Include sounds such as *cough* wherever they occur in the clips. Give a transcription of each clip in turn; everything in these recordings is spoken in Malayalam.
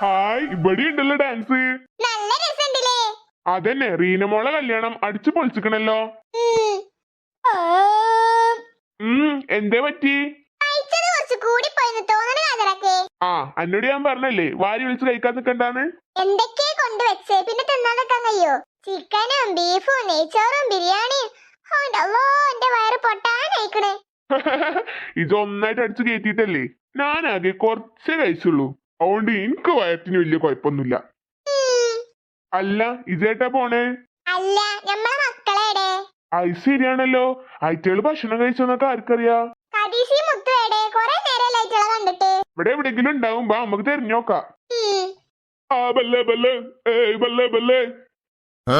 ഹായ് ഇവിടെ ഉണ്ടല്ലോ ഡാൻസ്. നല്ല രസമുണ്ടല്ലേ? അതന്നെ റീനമോളെ കല്യാണം അടിച്ചു പൊളിച്ചിക്കണല്ലോ. എന്തേ പറ്റി? ആ അന്നോട് ഞാൻ പറഞ്ഞല്ലേ വാരി വിളിച്ച് കഴിക്കാൻ നിക്കണ്ടാന്ന്. എന്തൊക്കെ കൊണ്ടുവച്ച് പിന്നെ തിന്നാതൊക്കാൻ കഴിയോ? ചിക്കനും ബീഫും നെയ്ച്ചോറും ബിരിയാണിയും. എന്റെ വയറ് പൊട്ടാനയക്കണേ *laughs* ഇത് ഒന്നായിട്ട് അടിച്ചു കയറ്റിട്ടല്ലേ ഞാനാകെ കുറച്ചേ കഴിച്ചുള്ളൂ. അതുകൊണ്ട് എനിക്ക് വയറ്റിന് വലിയ കുഴപ്പമൊന്നുമില്ല. അല്ല ഇതേട്ടാ പോണേ? അല്ല നമ്മളെ മക്കളെടെ അത് ശരിയാണല്ലോ. അയറ്റകൾ ഭക്ഷണം കഴിച്ചോന്നൊക്കെ ആർക്കറിയാ? കൊറേ കണ്ടിട്ട്. ഇവിടെ എവിടെങ്കിലും ഉണ്ടാവും. ബാ നമുക്ക് തെരഞ്ഞോക്കാം. ആ ബല്ലേ ബല്ലേ. ഏയ് ബല്ലേ ബല്ലേ. ആ?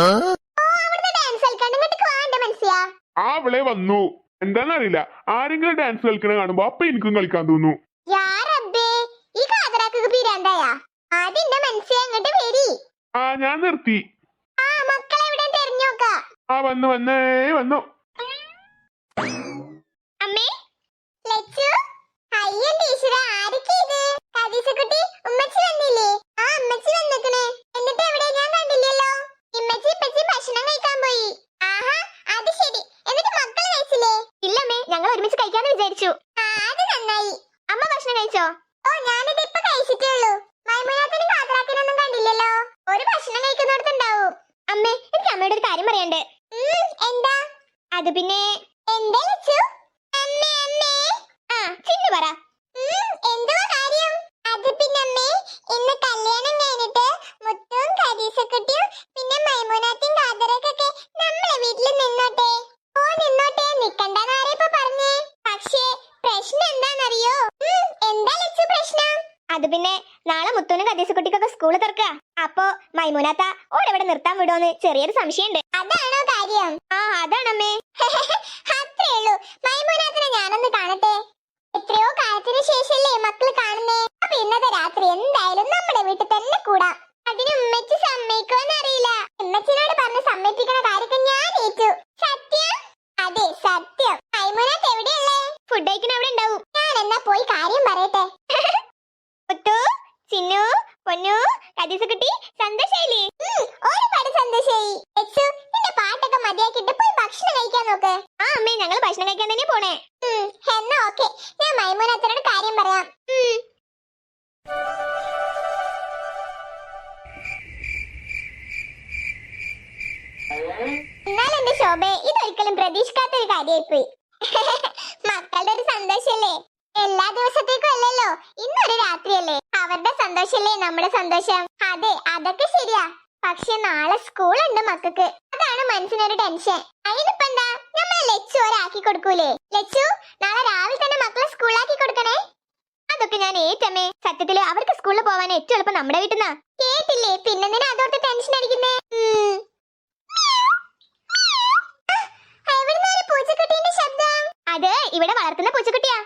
അവളെ വന്നു. എന്താന്നറിയില്ല ആരെങ്കിലും ഡാൻസ് കളിക്കണ കാണുമ്പോ അപ്പൊ എനിക്കും കളിക്കാൻ തോന്നുന്നു യാ റബ്ബേ ഈ കാതറാക്ക് പിരാന്തായ ആദ്യം എന്റെ മനസ്സിയെ അങ്ങോട്ട് വരി. ആ ഞാൻ നിർത്തി. ആ മക്കളെ എവിടെ തെരഞ്ഞോക്കാ ആ വന്നു വന്നേ വന്നു. അമ്മേ ലച്ചു അയ്യോ ടീച്ചറെ ആരൊക്കെ ഇത്? കദീസക്കുട്ടി ഉമ്മച്ചി വന്നില്ലേ? ആ ഉമ്മച്ചി വന്നിക്കണേ. എന്നിട്ട് എവിടെ? ഞാൻ കണ്ടില്ലല്ലോ. ഇമ്മച്ചി ഇപ്പച്ചി ഭക്ഷണം കഴിക്കാൻ പോയി. ആഹാ അത് ശരി. എന്നിട്ട് മക്കൾ കഴിച്ചില്ലേ? ഇല്ലമ്മേ ഞങ്ങൾ ഒരുമിച്ച് കഴിക്കാന്ന് വിചാരിച്ചു. ആ അത് നന്നായി. അമ്മ ഭക്ഷണം കഴിച്ചോ? ഓ ഞാനിത് ഇപ്പൊ കഴിച്ചിട്ടേ ഉള്ളൂ. മൈമുനാത്തിനും കാതറാക്കിനൊന്നും കണ്ടില്ലല്ലോ. ഒരു ഭക്ഷണം കഴിക്കുന്നിടത്തുണ്ടാവും. അമ്മേ എനിക്ക് അമ്മയോട് ഒരു കാര്യം പറയണ്ട് എന്താ? അത് പിന്നെ എന്താ ലച്ചു? അമ്മേ അമ്മേ. ആ ചിന്നു പറ. എന്തുവാ കാര്യം? അത് പിന്നെ അമ്മേ ഇന്ന് കല്യാണം കഴിഞ്ഞിട്ട് മുത്തും കരീസക്കുട്ടിയും പിന്നെ മൈമൂനാത്തും കാതറക്കൊക്കെ നമ്മളെ വീട്ടിൽ നിന്നോട്ടെ ഓ നിന്നോട്ടെ നിക്കണ്ടെന്ന് ആരെയിപ്പോ പറഞ്ഞേ പക്ഷേ പ്രശ്നം എന്താണെന്നറിയോ എന്താ ലച്ചു പ്രശ്നം അത് പിന്നെ നാളെ മുത്തുനും കദീസക്കുട്ടിക്കൊക്കെ സ്കൂൾ തുറക്കുക അപ്പോ മൈമൂനാത്ത ഓടെവിടെ നിർത്താൻ വിടുമെന്ന് ചെറിയൊരു സംശയമുണ്ട്. അതാണോ കാര്യം? ആ അതാണമ്മേ. *laughs* അത്രേ ഉള്ളൂ മൈമൂനാത്തിനെ ഞാനൊന്ന് കാണട്ടെ. എത്രയോ കാലത്തിന് ശേഷല്ലേ മക്കൾ കാണുന്നേ. അപ്പൊ ഇന്നത്തെ രാത്രി എന്തായാലും നമ്മുടെ വീട്ടിൽ തന്നെ കൂടാം. അതിന് ഉമ്മച്ചി സമ്മതിക്കുമെന്ന് അറിയില്ല. ഉമ്മച്ചിനോട് പറഞ്ഞ് സമ്മതിപ്പിക്കണ കാര്യമൊക്കെ ഞാൻ ഏറ്റു. സത്യം? അതെ സത്യം. മൈമൂനാത്ത് എവിടെയല്ലേ? ഫുഡ് കഴിക്കണ അവിടെ ഉണ്ടാവും. ഞാൻ എന്നാ പോയി കാര്യം പറയട്ടെ ഞാൻ കാര്യം പറയാം. എന്നാൽ എന്റെ ശോഭെ ഇതൊരിക്കലും പ്രതീക്ഷിക്കാത്ത ഒരു കാര്യമായിപ്പോയി മക്കളുടെ ഒരു സന്തോഷല്ലേ? എല്ലാ ദിവസത്തേക്കും അല്ലല്ലോ ഇന്നൊരു രാത്രിയല്ലേ? അവരുടെ സന്തോഷല്ലേ നമ്മുടെ സന്തോഷം? അതെ അതൊക്കെ ശരിയാ. പക്ഷെ നാളെ സ്കൂളുണ്ട് മക്കൾക്ക്. അതാണ് മനസ്സിനൊരു ടെൻഷൻ അതിനിപ്പോ എന്താ? നമ്മൾ ലച്ചു ഒരാക്കി കൊടുക്കൂലേ? ലച്ചു നാളെ രാവിലെ തന്നെ മക്കളെ സ്കൂളിലാക്കി കൊടുക്കണേ? അതൊക്കെ ഞാൻ ഏറ്റമേ. സത്യത്തിൽ അവർക്ക് സ്കൂളിൽ പോവാൻ ഏറ്റവും എളുപ്പം നമ്മുടെ വീട്ടിൽ നിന്നാ കേട്ടില്ലേ? പിന്നെന്തിനാ അതോർത്ത് ടെൻഷൻ അടിക്കുന്നേ ഉം. ആ, എവിടുന്നാ ഒരു പൂച്ചക്കുട്ടീന്റെ ശബ്ദം അത് ഇവിടെ വളർത്തുന്ന പൂച്ചക്കുട്ടിയാ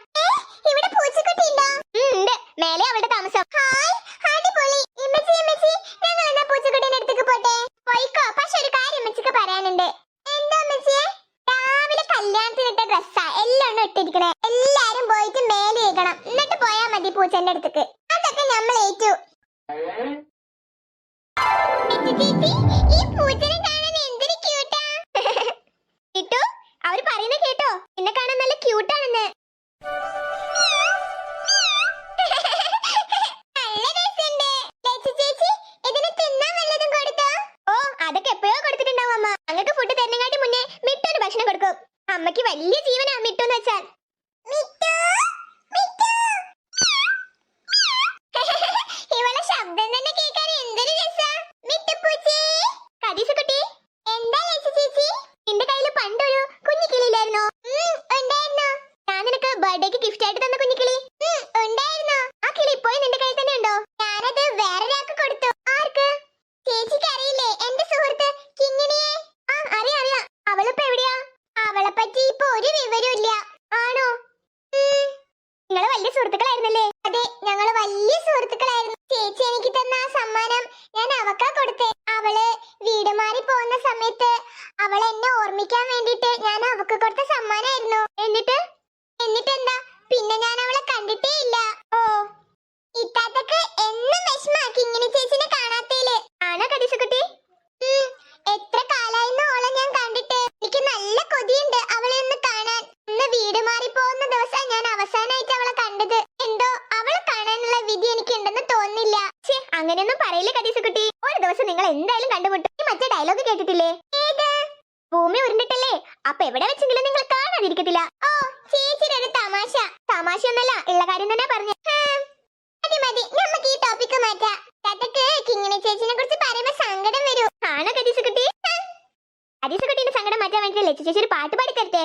ഇവിടെ പൂച്ചക്കുട്ടി ഉണ്ടോ ഉണ്ട് മേലെ അവളുടെ താമസം ഹായ് അടിപൊളി ഇമ്മച്ചി ഇമ്മച്ചി ഞങ്ങൾ എന്നാ പൂച്ചക്കുട്ടീന്റെ അടുത്തേക്ക് പോട്ടെ പോയിക്കോ പക്ഷെ ഒരു കാര്യം ഇമ്മച്ചിക്ക് പറയാനുണ്ട് എന്താ ഇമ്മച്ചിയെ രാവിലെ കല്യാണത്തിനിട്ട ഡ്രസ്സാ ഇട്ടിരിക്കണേ എല്ലാരും പോയിട്ട് മേലെ ഇരിക്കണം എന്നിട്ട് പോയാ മതി പൂച്ചന്റെ അടുത്തേക്ക്. അതൊക്കെ നമ്മൾ ഏറ്റു. ഈ പൂച്ചനെ എന്നെ ഓർമ്മിക്കാൻ വേണ്ടിട്ട് ഞാൻ അവക്ക് കൊടുത്ത സമ്മാനായിരുന്നു. എന്നിട്ട്? എന്നിട്ട് എന്താ പിന്നെ ഞാൻ അവളെ കണ്ടിട്ടേ ഇല്ല. ഓ. ഇത്താത്തക്ക് എന്നും വിഷമാക്കി ഇങ്ങനെ ചേച്ചിനെ കാണാത്തേൽ. ആണോ കടീസുകുട്ടി എത്ര കാലായിന്ന് ഓളെ ഞാൻ കണ്ടിട്ട്. എനിക്ക് നല്ല കൊതിയുണ്ട് അവളെ ഒന്ന് കാണാൻ. ഇന്ന് വീട് മാറി പോകുന്ന ദിവസം ഞാൻ അവസാനമായിട്ട് അവളെ കണ്ടത്. എന്തോ അവളെ കാണാനുള്ള വിധി എനിക്ക് ഉണ്ടെന്ന് തോന്നുന്നില്ല അങ്ങനെയൊന്നും പറയില്ല കടീസുകുട്ടി ഒരു ദിവസം നിങ്ങൾ എന്തായാലും കണ്ടുമുട്ടും. ഈ മറ്റേ ഡയലോഗ് കേട്ടിട്ടില്ലേ? അപ്പൊ എവിടെ വെച്ചെങ്കിലും നിങ്ങൾ കാണാതിരിക്കത്തില്ല. ഓ ചേച്ചിയുടെ ഒരു തമാശ. ഒന്നല്ല ഉള്ള കാര്യം തന്നെ പറഞ്ഞു. മതി മതി. നമുക്ക് ഈ ടോപ്പിക്ക് മാറ്റാം. തത്തക്ക് കിങ്ങിണി ചേച്ചിനെ കുറിച്ച് പറയുമ്പോ സങ്കടം വരും. ആണോ കദീസ കുട്ടി കദീസ കുട്ടീന്റെ സങ്കടം മാറ്റാൻ വേണ്ടി ലച്ചു ചേച്ചി ഒരു പാട്ട് പാടിത്തരട്ടെ?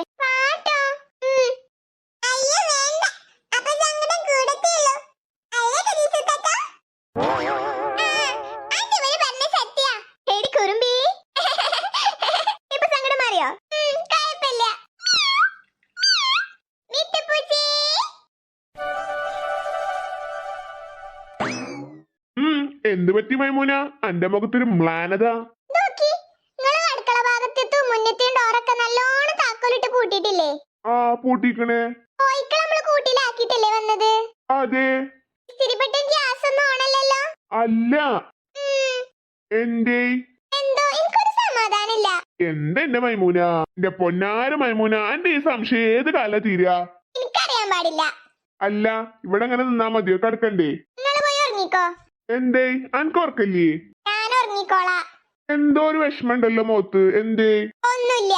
എന്ത് പറ്റി മൈമൂന? അന്റെ മുഖത്തൊരു മ്ലാനത. ആ പൂട്ടിക്കണേ. അതെ. അല്ല. എന്തേ? എന്തെന്റെ മൈമൂന? എന്റെ പൊന്നാര മൈമൂന എന്റെ ഈ സംശയം ഏത് കാല തീരാ? എനിക്കറിയാൻ പാടില്ല. അല്ല ഇവിടെ അങ്ങനെ നിന്നാ മതിയോ കിടക്കണ്ടേ പോയി ഉറങ്ങിക്കോ. എന്തേ? അനക്ക് ഞാൻ ഉറങ്ങിക്കോളാ എന്തോ ഒരു വിഷമണ്ടല്ലോ മോത്ത്. എന്തേ? ഒന്നുമില്ല.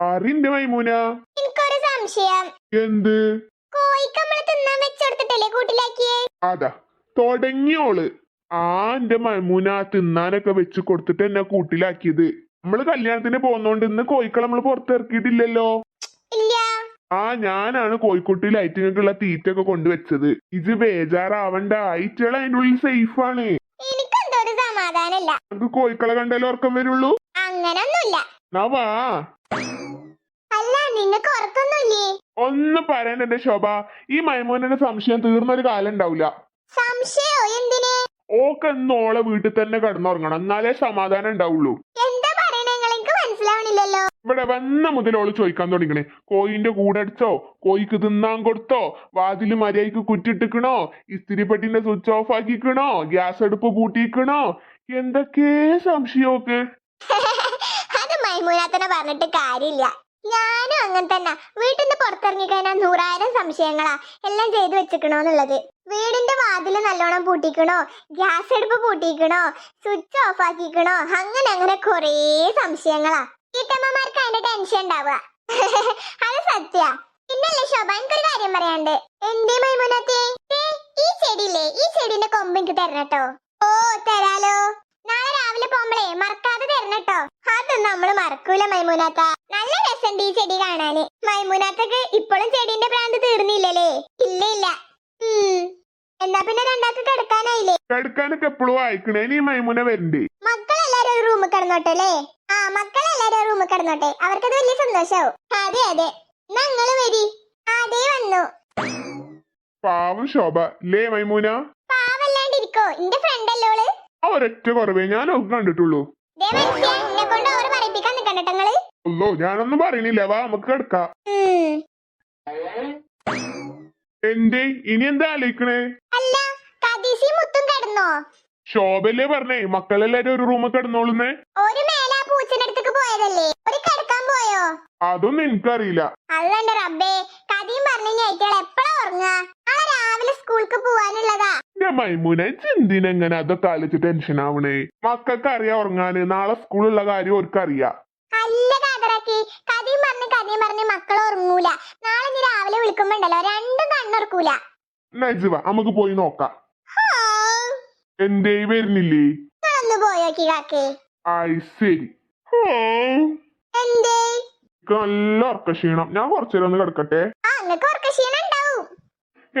അറിന്റെ മൈമൂന? എനിക്കൊരു സംശയം. എന്ത്? നമ്മൾ തിന്നാൻ വെച്ചെടുത്തിട്ടല്ലേ കൂട്ടിലാക്കിയേ? അതാ തുടങ്ങിയോൾ ആ എന്റെ മൈമൂന തിന്നാനൊക്കെ വെച്ച് കൊടുത്തിട്ട് എന്നെ കൂട്ടിലാക്കിയത്. നമ്മൾ കല്യാണത്തിന് പോകുന്നോണ്ട് ഇന്ന് കോഴിക്കളെ നമ്മൾ പുറത്തിറക്കിയിട്ടില്ലല്ലോ. ഇല്ല. ആ ഞാനാണ് കോഴിക്കുട്ടിയിൽ തീറ്റ തീറ്റൊക്കെ കൊണ്ടുവച്ചത്. ഇത് ബേജാറാവണ്ട. ഐറ്റകൾ അതിന്റെ ഉള്ളിൽ ആണ് എനിക്കെന്തോ ഒരു സമാധാനമില്ല. നമുക്ക് കോഴിക്കളെ കണ്ടാലേ ഉറക്കം വരുള്ളൂ? അങ്ങനൊന്നുമില്ല. നാ വാ. അല്ല നിങ്ങൾക്ക് ഉറക്കൊന്നുമില്ലേ? ഒന്ന് പറയണ്ട എന്റെ ശോഭ. ഈ മൈമോനന്റെ സംശയം തീർന്നൊരു കാലം ഉണ്ടാവില്ല സംശയോ? എന്തിന്? ഓക്കെന്നോളെ എന്ന് വീട്ടിൽ തന്നെ കിടന്നുറങ്ങണം. എന്നാലേ സമാധാനം ഉണ്ടാവുള്ളൂ എന്താ പറയണേ നിങ്ങൾ എനിക്ക് ഇവിടെ വന്ന മുതൽ ഓൾ ചോദിക്കാൻ തുടങ്ങിക്കണേ. കോയിന്റെ കൂടെ അടിച്ചോ? കോയിക്ക് തിന്നാൻ കൊടുത്തോ? വാതിൽ മര്യാദയ്ക്ക് കുറ്റിട്ടിക്കണോ ഇസ്തിരിപ്പെട്ടിന്റെ സ്വിച്ച് ഓഫ് ആക്കിക്കണോ? ഗ്യാസ് അടുപ്പ് പൂട്ടിക്കണോ? എന്തൊക്കെ സംശയമൊക്കെ? *laughs* അത് മൈമൂനാത്തനെ പറഞ്ഞിട്ട് കാര്യമില്ല. ഞാനും അങ്ങനെ തന്നെ. വീട്ടിൽ പുറത്തിറങ്ങി കഴിഞ്ഞാൽ നൂറായിരം സംശയങ്ങളാ എല്ലാം ചെയ്തു വെച്ചിക്കണോന്നുള്ളത്. വീടിന്റെ വാതിൽ നല്ലോണം പൂട്ടിക്കണോ? ഗ്യാസ് അടുപ്പ് പൂട്ടിക്കണോ? Switch off ആക്കിക്കണോ? അങ്ങനെ അങ്ങനെ കുറേ സംശയങ്ങളാ. വീട്ടമ്മമാർക്ക് അതിന്റെ ടെൻഷൻ ഉണ്ടാവുക. *laughs* അത് സത്യ. പിന്നല്ലേ ശോഭ എനിക്കൊരു കാര്യം പറയാണ്ട് എന്തേ മൈമുനത്തെ? ഈ ചെടിയില്ലേ ഈ ചെടിന്റെ കൊമ്പ് എനിക്ക് തരണട്ടോ. ഓ തരാലോ. നാളെ രാവിലെ പോകുമ്പളേ മറക്കാതെ തരണട്ടോ. അതൊന്നും നമ്മൾ മറക്കൂല മൈമുനാത്ത. നല്ല രസമുണ്ട് ഈ ചെടി കാണാന്. മൈമുനാത്തക്ക് ഇപ്പോഴും ചെടിന്റെ ഭ്രാന്ത് തീർന്നില്ലല്ലേ? ഇല്ല ഇല്ല. എന്നാ പിന്നെ രണ്ടാൾക്ക് കിടക്കാനായില്ലേ? കിടക്കാനൊക്കെ എപ്പോഴും വായിക്കണേ. ഇനി മൈമുന വരണ്ടേ. മക്കളെല്ലാരും ഒരു റൂമിൽ കിടന്നോട്ടെ അല്ലേ? ആ മക്കളെല്ലാരും റൂമിൽ കിടന്നോട്ടെ. അവർക്കത് വലിയ സന്തോഷാവും. അതെ അതെ. ഞങ്ങൾ വരി. അതേ വന്നു. പാവം ശോഭ ലേ മൈമൂന? പാവല്ലാണ്ടിരിക്കോ. എന്റെ ഫ്രണ്ട് അല്ലോൾ ഒരൊറ്റ കുറവേ. ഞാൻ ഒക്കെ കണ്ടിട്ടുള്ളൂ. അല്ലോ ഞാനൊന്നും പറയണില്ല. വാ നമുക്ക് കിടക്കാം. എന്തേ? ഇനി എന്താ ആലോചിക്കണേ? അല്ല മുത്തും കിടന്നോ? ശോഭല്ലേ പറഞ്ഞേ? മക്കളെല്ലാരും ഒരു റൂമിൽ കിടന്നോളുന്നേ. ഒരു ആ പൂച്ചന്റെ അടുത്തേക്ക് പോയതല്ലേ? ഒരു കിടക്കാൻ പോയോ? അതൊന്നും എനിക്കറിയില്ല. അല്ലണ്ട റബ്ബേ കഥയും പറഞ്ഞു ഞൈറ്റുകൾ എപ്പോഴാ ഉറങ്ങുക നാളെ രാവിലെ സ്കൂൾക്ക് പോവാനുള്ളതാ. മൈമൂന എന്തിനെങ്ങനെ അതൊക്കെ ആലോചിച്ച് ടെൻഷൻ ആവണേ? മക്കൾക്ക് അറിയാ ഉറങ്ങാന് നാളെ സ്കൂളുള്ള കാര്യം അവർക്ക് അറിയാം അല്ല കാതറാക്കി കഥയും പറഞ്ഞ് കഥയും പറഞ്ഞ് മക്കൾ ഉറങ്ങൂല. നാളെ നീ രാവിലെ വിളിക്കുമ്പോണ്ടല്ലോ രണ്ടും കണ്ണുറക്കൂല നജുവ നമുക്ക് പോയി നോക്കാം. എന്തേ വരുന്നില്ലേ? ഒന്ന് പോയോക്കി കാക്കേ. ഐ ശരി നല്ല ഉറക്ക ക്ഷീണം. ഞാൻ കുറച്ചേരം ഒന്ന് കിടക്കട്ടെ?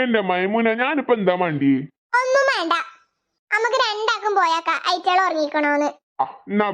എന്റെ മൈമൂന ഞാനിപ്പോ എന്താ മണ്ടി? ഒന്നും വേണ്ട. നമുക്ക് രണ്ടാക്കും പോയാക്ക. ഐറ്റകൾ ഉറങ്ങിക്കണോന്ന്. എന്നാ